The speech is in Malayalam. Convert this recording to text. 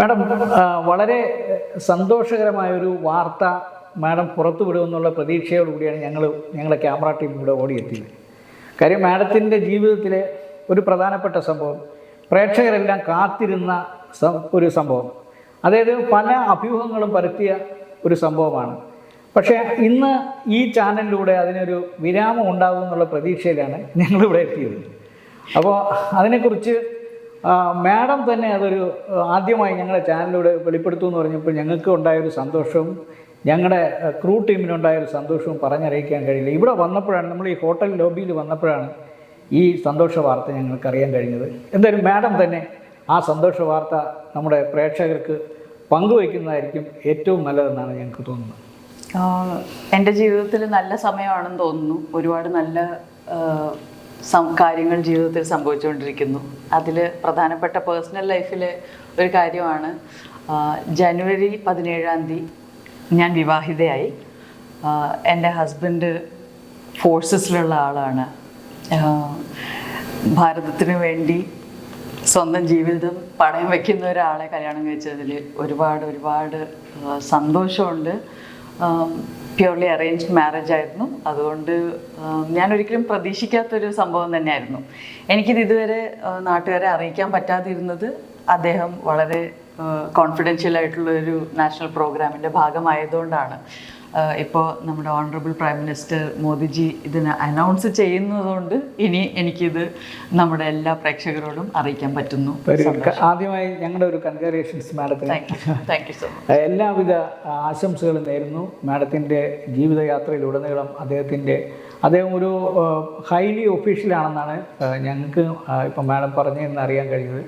മാഡം വളരെ സന്തോഷകരമായ ഒരു വാർത്ത മാഡം പുറത്തു വിടുമെന്നുള്ള പ്രതീക്ഷയോടുകൂടിയാണ് ഞങ്ങൾ ഞങ്ങളുടെ ക്യാമറ ടീം ഇവിടെ ഓടിയെത്തിയത്. കാര്യം മാഡത്തിന്റെ ജീവിതത്തിലെ ഒരു പ്രധാനപ്പെട്ട സംഭവം പ്രേക്ഷകരെല്ലാം കാത്തിരുന്ന ഒരു സംഭവം. അതായത് പല അഭ്യൂഹങ്ങളും പരത്തിയ ഒരു സംഭവമാണ്. പക്ഷേ ഇന്ന് ഈ ചാനലിലൂടെ അതിനൊരു വിരാമം ഉണ്ടാകും എന്നുള്ള പ്രതീക്ഷയിലാണ് ഞങ്ങളിവിടെ എത്തിയത്. അപ്പോൾ അതിനെക്കുറിച്ച് മാഡം തന്നെ അതൊരു ആദ്യമായി ഞങ്ങളുടെ ചാനലിലൂടെ വെളിപ്പെടുത്തുമെന്ന് പറഞ്ഞപ്പോൾ ഞങ്ങൾക്ക് ഉണ്ടായൊരു സന്തോഷവും ഞങ്ങളുടെ ക്രൂ ടീമിനുണ്ടായൊരു സന്തോഷവും പറഞ്ഞറിയിക്കാൻ കഴിയില്ല. ഇവിടെ വന്നപ്പോഴാണ് നമ്മൾ ഈ ഹോട്ടൽ ലോബിയിൽ വന്നപ്പോഴാണ് ഈ സന്തോഷ വാർത്ത ഞങ്ങൾക്ക് അറിയാൻ കഴിഞ്ഞത്. എന്തായാലും മാഡം തന്നെ ആ സന്തോഷ വാർത്ത നമ്മുടെ പ്രേക്ഷകർക്ക് പങ്കുവയ്ക്കുന്നതായിരിക്കും ഏറ്റവും നല്ലതെന്നാണ് ഞങ്ങൾക്ക് തോന്നുന്നത്. എന്റെ ജീവിതത്തിൽ നല്ല സമയമാണെന്ന് തോന്നുന്നു. ഒരുപാട് നല്ല കാര്യങ്ങൾ ജീവിതത്തിൽ സംഭവിച്ചുകൊണ്ടിരിക്കുന്നു. അതിൽ പ്രധാനപ്പെട്ട പേഴ്സണൽ ലൈഫിലെ ഒരു കാര്യമാണ് ജനുവരി പതിനേഴാം തീയതി ഞാൻ വിവാഹിതയായി. എന്റെ ഹസ്ബൻഡ് ഫോഴ്സസിലുള്ള ആളാണ്. ഭാരതത്തിന് വേണ്ടി സ്വന്തം ജീവിതം പണയം വയ്ക്കുന്ന ഒരാളെ കല്യാണം കഴിച്ചതിൽ ഒരുപാട് ഒരുപാട് സന്തോഷമുണ്ട്. പ്യൂർലി അറേഞ്ച് മാരേജ് ആയിരുന്നു. അതുകൊണ്ട് ഞാൻ ഒരിക്കലും പ്രതീക്ഷിക്കാത്തൊരു സംഭവം തന്നെയായിരുന്നു. എനിക്കിത് ഇതുവരെ നാട്ടുകാരെ അറിയിക്കാൻ പറ്റാതിരുന്നത് അദ്ദേഹം വളരെ കോൺഫിഡൻഷ്യൽ ആയിട്ടുള്ള ഒരു നാഷണൽ പ്രോഗ്രാമിന്റെ ഭാഗമായതുകൊണ്ടാണ്. ഇപ്പോൾ നമ്മുടെ ഓണറബിൾ പ്രൈം മിനിസ്റ്റർ മോദിജി ഇതിന് അനൗൺസ് ചെയ്യുന്നതുകൊണ്ട് ഇനി എനിക്കിത് നമ്മുടെ എല്ലാ പ്രേക്ഷകരോടും അറിയിക്കാൻ പറ്റുന്നു. ആദ്യമായി ഞങ്ങളുടെ ഒരു കൺഗ്രാലേഷൻസ് മാഡത്തിന് താങ്ക് യു സോ മച്ച് എല്ലാവിധ ആശംസകളും നേരുന്നു. മാഡത്തിന്റെ ജീവിതയാത്രയിലുടനീളം അദ്ദേഹത്തിന്റെ അദ്ദേഹം ഒരു ഹൈലി ഒഫീഷ്യലാണെന്നാണ് ഞങ്ങൾക്ക് ഇപ്പം മാഡം പറഞ്ഞതെന്ന് അറിയാൻ കഴിഞ്ഞത്.